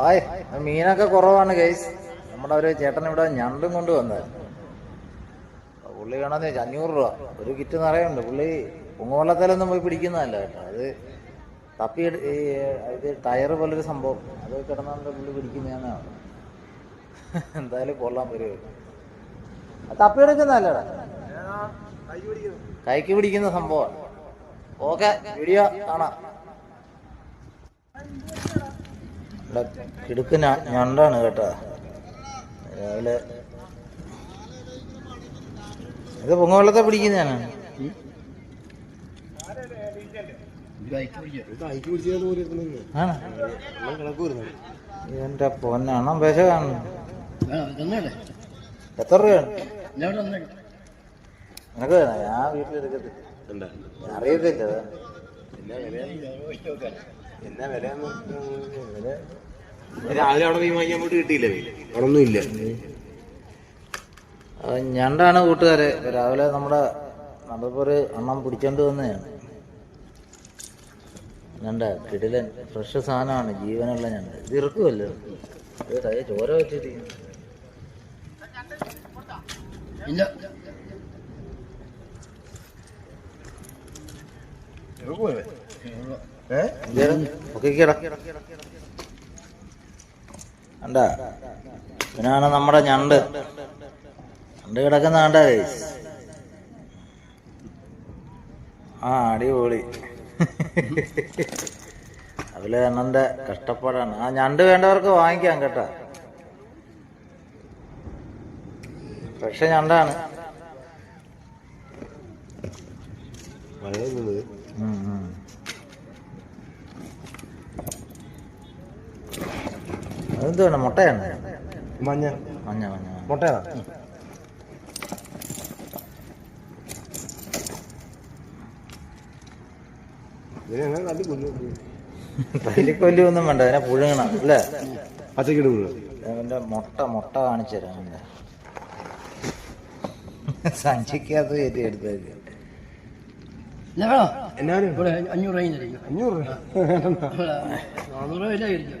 ആയ് മീനൊക്കെ കുറവാണ് ഗൈസ് നമ്മുടെ ഒരു ചേട്ടൻ ഇവിടെ ഞണ്ടും കൊണ്ട് വന്നത്. പുള്ളി വേണമെന്ന് വെച്ചാൽ അഞ്ഞൂറ് രൂപ. ഒരു കിറ്റ് നിറയുണ്ട്. പുള്ളി പൊങ്ങോളത്തിലൊന്നും പോയി പിടിക്കുന്നതല്ല കേട്ടോ. അത് തപ്പി ഇത് ടയർ പോലൊരു സംഭവം. അത് കിടന്നുകൊണ്ട് പുള്ളി പിടിക്കുന്നതാണ്. എന്തായാലും കൊള്ളാൻ വരുമോ അത് തപ്പിയെടുക്കുന്നതല്ലടാ കൈക്ക് പിടിക്കുന്ന സംഭവമാണ്. ഓക്കെ വീഡിയോ കാണാം. ഇവിടെ കിടുക്ക് ഞണ്ടാണ് കേട്ടോ. രാവിലെ. ഇത് പൊങ്ങവെള്ളത്തെ പിടിക്കുന്നതാണ് ഞാനാണ് എന്റെ പൊന്നെണ്ണം പൈസ കാണുന്നു. എത്ര രൂപയാണ്? നിനക്ക് ഞാൻ വീട്ടിലെടുക്കത്തില്ല അറിയത്തില്ല. എന്നാ വില രാവിലെ അവിടെ മീൻ വാങ്ങിക്കാൻ പോയിട്ട് കിട്ടിയില്ല അവിടെ ഒന്നും ഇല്ല. ഞണ്ടാണ് കൂട്ടുകാരെ. രാവിലെ നമ്മുടെ നമ്മളിപ്പോ ഒരു എണ്ണം പിടിച്ചോണ്ട് വന്നതാണ്. ഞണ്ട കിടിലൻ ഫ്രഷ് സാധനമാണ്. ജീവനുള്ള ഞണ്ട്. ഇത് ഇറക്കുമല്ലോ ഇത് തൈ ചോര വെച്ചിരിക്കുന്നു ഇല്ല. ഒക്കെടാ കണ്ട? ഇതിനാണ് നമ്മുടെ ഞണ്ട്. ഞണ്ട് കിടക്കുന്ന ആണ്ടേ ആ അടിപൊളി. അതിലെ എണ്ണന്റെ കഷ്ടപ്പാടാണ്. ആ ഞണ്ട് വേണ്ടവർക്ക് വാങ്ങിക്കാം കേട്ടാ. ഫ്രഷ് ഞണ്ടാണ്. മഴ ഉം, ഉം. മുട്ടയാണ്? മഞ്ഞ. മഞ്ഞ മഞ്ഞ മുട്ടയാ ഇതിനെ തല്ലി കൊല്ലു. തൈലിക്കൊല്ലി ഒന്നും വേണ്ട അതിനെ പുഴുങ്ങണം അല്ലേ? പച്ചക്കിട് അവന്റെ മുട്ട മുട്ട കാണിച്ചു തരാം അവന്റെ. സഞ്ചിക്കകത്ത് കയറ്റി എടുത്തേക്ക്. വേണോ? അഞ്ഞൂറ് അഞ്ഞൂറ് രൂപ വില ആയിരിക്കും നാനൂറ് രൂപ വിലയുണ്ടല്ലേ കാരണം അപ്പോൾ വിദഗ്ധന്മാർ വരുമല്ലോ അത് കാശ് കളയാൻ